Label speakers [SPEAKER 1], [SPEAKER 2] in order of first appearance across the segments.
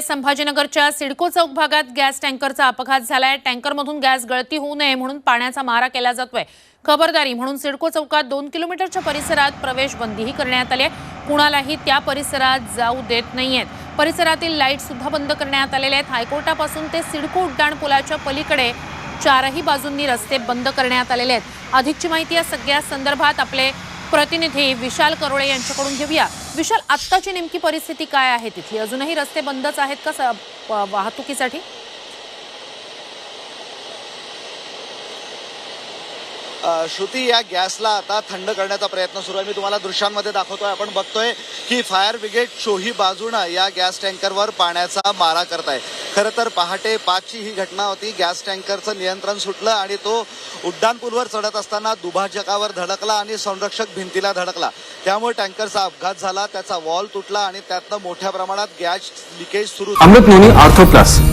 [SPEAKER 1] संभाजीनगरच्या सिडको चौक भागात गॅस टँकरचा अपघात झालाय. टँकरमधून गॅस गळती होऊ नये म्हणून पाण्याचा मारा केला जातोय. खबरदारी म्हणून सिडको चौकात दोन किलोमीटरच्या परिसरात प्रवेश बंदीही करण्यात आली आहे. कुणालाही त्या परिसरात जाऊ देत नाहीयेत. परिसरातील लाइट सुद्धा बंद करण्यात आलेले आहेत. हायकोर्टापासून ते सिडको उड्डाण पुलाच्या पलीकडे चारही बाजूंनी रस्ते बंद करण्यात आलेले आहेत. अधिकची माहिती या सगळ्या संदर्भात आपले प्रतिनिधी विशाल करोळे यांच्याकडून घेऊया. विशाल आत्ताची नेमकी परिस्थिती काय आहे तिथली? अजूनही रस्ते बंदच आहेत का स- प- वाहतुकीसाठी?
[SPEAKER 2] श्रुती या गॅसला आता थंड करण्याचा प्रयत्न सुरू आहे. मी तुम्हाला दृश्यांमध्ये दाखवतोय. आपण बघतोय की फायर ब्रिगेड चोही बाजूनं या गॅस टँकरवर पाण्याचा मारा करत आहे खरं तर पहाटे पाचची ही घटना होती. गॅस टँकरचं नियंत्रण सुटलं आणि तो उड्डाणपूलवर चढत असताना दुभाजकावर धडकला आणि संरक्षक भिंतीला धडकला. त्यामुळे टँकरचा अपघात झाला त्याचा वॉल तुटला आणि त्यातनं मोठ्या प्रमाणात गॅस लिकेज सुरू झालं.
[SPEAKER 3] Amrut ortho plus.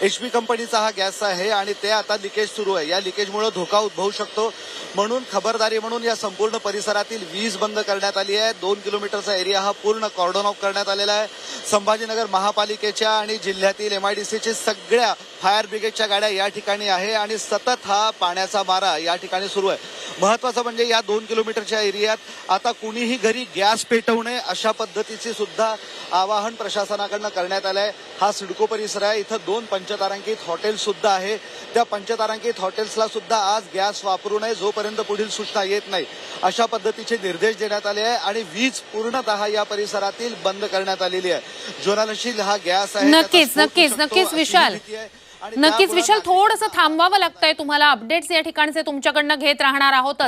[SPEAKER 2] H HP कंपनीचा हा गॅस आहे आणि ते आता लिकेज सुरू आहे. या लिकेजमुळे धोका उद्भवू शकतो म्हणून खबरदारी म्हणून या संपूर्ण परिसरातील वीज बंद करण्यात आली आहे. दोन किलोमीटरचा एरिया हा पूर्ण कॉर्डन ऑफ करण्यात आलेला आहे. संभाजीनगर महापालिकेच्या आणि जिल्ह्यातील एमआयडीसीचे सगळ्या फायर ब्रिगेडच्या गाड्या या ठिकाणी आहे आणि सतत हा पाण्याचा मारा या ठिकाणी सुरू आहे. महत्वाचं म्हणजे या दोन किलोमीटरच्या एरियात आता कुणीही घरी गॅस पेटवू नये अशा पद्धतीचे सुद्धा आवाहन प्रशासनाकडनं करण्यात आलं आहे हा सिडको परिसर आहे. इथं दोन पंचतारांकित हॉटेल सुद्धा आहे. त्या पंचतारांकित हॉटेल्सला सुद्धा आज गॅस वापरू नये जोपर्यंत पुढील सूचना येत नाही. अशा पद्धतीचे निर्देश देण्यात आले आहे आणि वीज पूर्णतः या परिसरातील बंद करण्यात आलेली आहे. ज्वलनशील हा गॅस आहे
[SPEAKER 1] नक्कीच नक्कीच नक्कीच विशाल. नक्कीच विशाल थोडंसं थांबवावं लागतंय. तुम्हाला अपडेट्स या ठिकाणचे तुमच्याकडनं घेत राहणार आहोत